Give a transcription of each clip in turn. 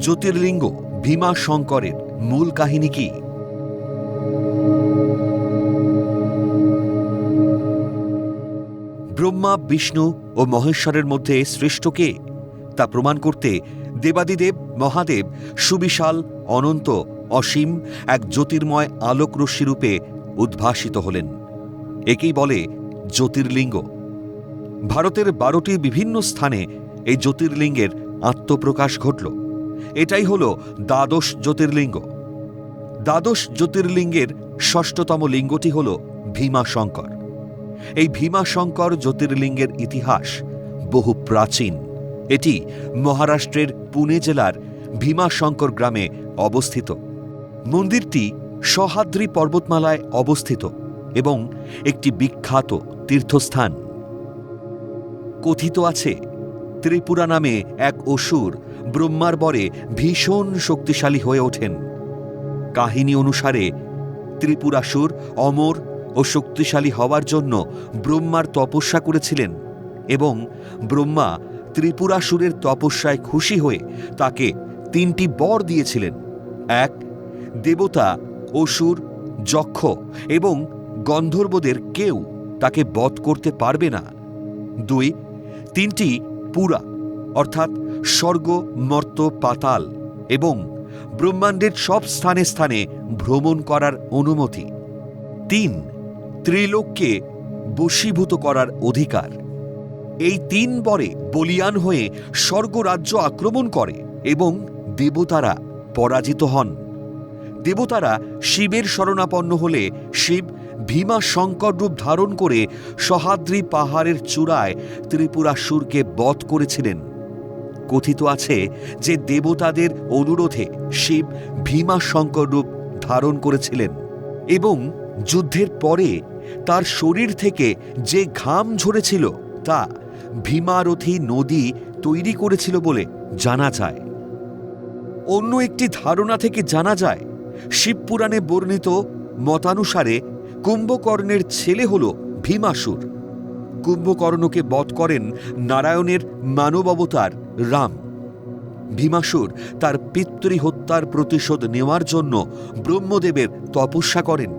জ্যোতির্লিঙ্গ ভীমা শঙ্করের মূল কাহিনী কি? ব্রহ্মা, বিষ্ণু ও মহেশ্বরের মধ্যে শ্রেষ্ঠ কে? তা প্রমাণ করতে দেবাদিদেব, মহাদেব, সুবিশাল, অনন্ত, অসীম এক জ্যোতির্ময় আলোক রশ্মিরূপে উদ্ভাসিত হলেন। একেই বলে জ্যোতির্লিঙ্গ। ভারতের বারোটি বিভিন্ন স্থানে এই জ্যোতির্লিঙ্গের আত্মপ্রকাশ ঘটল। এটাই হল দ্বাদশ জ্যোতির্লিঙ্গ। দ্বাদশ জ্যোতির্লিঙ্গের ষষ্ঠতম লিঙ্গটি হল ভীমাশঙ্কর। এই ভীমাশঙ্কর জ্যোতির্লিঙ্গের ইতিহাস বহু প্রাচীন। এটি মহারাষ্ট্রের পুনে জেলার ভীমাশঙ্কর গ্রামে অবস্থিত। মন্দিরটি সহাদ্রি পর্বতমালায় অবস্থিত এবং একটি বিখ্যাত তীর্থস্থান। কথিত আছে, ত্রিপুরা নামে এক অসুর ব্রহ্মার বরে ভীষণ শক্তিশালী হয়ে ওঠেন। কাহিনী অনুসারে ত্রিপুরাসুর, অমর ও শক্তিশালী হওয়ার জন্য ব্রহ্মার তপস্যা করেছিলেন এবং ব্রহ্মা ত্রিপুরাসুরের তপস্যায় খুশি হয়ে তাকে তিনটি বর দিয়েছিলেন। এক, দেবতা অসুর যক্ষ এবং গন্ধর্বদের কেউ তাকে বধ করতে পারবে না। দুই, তিনটি পুরা, অর্থাৎ স্বর্গ, মর্ত, পাতাল এবং ব্রহ্মাণ্ডের সব স্থানে স্থানে ভ্রমণ করার অনুমতি। তিন, ত্রিলোককে বশীভূত করার অধিকার। এই তিন বরে বলিয়ান হয়ে স্বর্গরাজ্য আক্রমণ করে এবং দেবতারা পরাজিত হন। দেবতারা শিবের শরণাপন্ন হলে শিব ভীমা শঙ্কর রূপ ধারণ করে সহাদ্রি পাহাড়ের চূড়ায় ত্রিপুরাসুরকে বধ করেছিলেন। কথিত আছে যে দেবতাদের অনুরোধে শিব ভীমা শঙ্কর রূপ ধারণ করেছিলেন এবং যুদ্ধের পরে তার শরীর থেকে যে ঘাম ঝরেছিল তা ভীমারথী নদী তৈরি করেছিল বলে জানা যায়। অন্য একটি ধারণা থেকে জানা যায় শিবপুরাণে বর্ণিত মতানুসারে কুম্ভকর্ণের ছেলে হল ভীমাসুর। কুম্ভকর্ণকে বধ করেন নারায়ণের মানব অবতার রাম। ভীমাসুর তার পিতৃ হত্যার প্রতিশোধ নেওয়ার জন্য ব্রহ্মদেবের তপস্যা করেন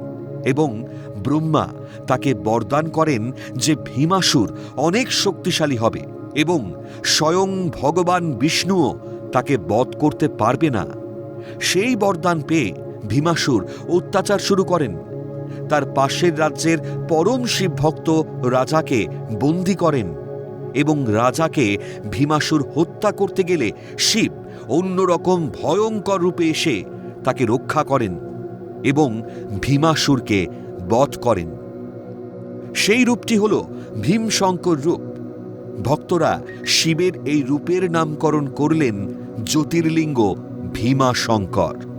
এবং ব্রহ্মা তাকে বরদান করেন যে ভীমাসুর অনেক শক্তিশালী হবে এবং স্বয়ং ভগবান বিষ্ণুও তাকে বধ করতে পারবে না। সেই বরদান পেয়ে ভীমাসুর অত্যাচার শুরু করেন। তার পাশের রাজ্যের পরম শিবভক্ত রাজাকে বন্দি করেন। এবং রাজাকে ভীমাসুর হত্যা করতে গেলে শিব অন্যরকম ভয়ঙ্কর রূপে এসে তাকে রক্ষা করেন এবং ভীমাসুরকে বধ করেন। সেই রূপটি হল ভীমশঙ্কর রূপ। ভক্তরা শিবের এই রূপের নামকরণ করলেন জ্যোতির্লিঙ্গ ভীমাশঙ্কর।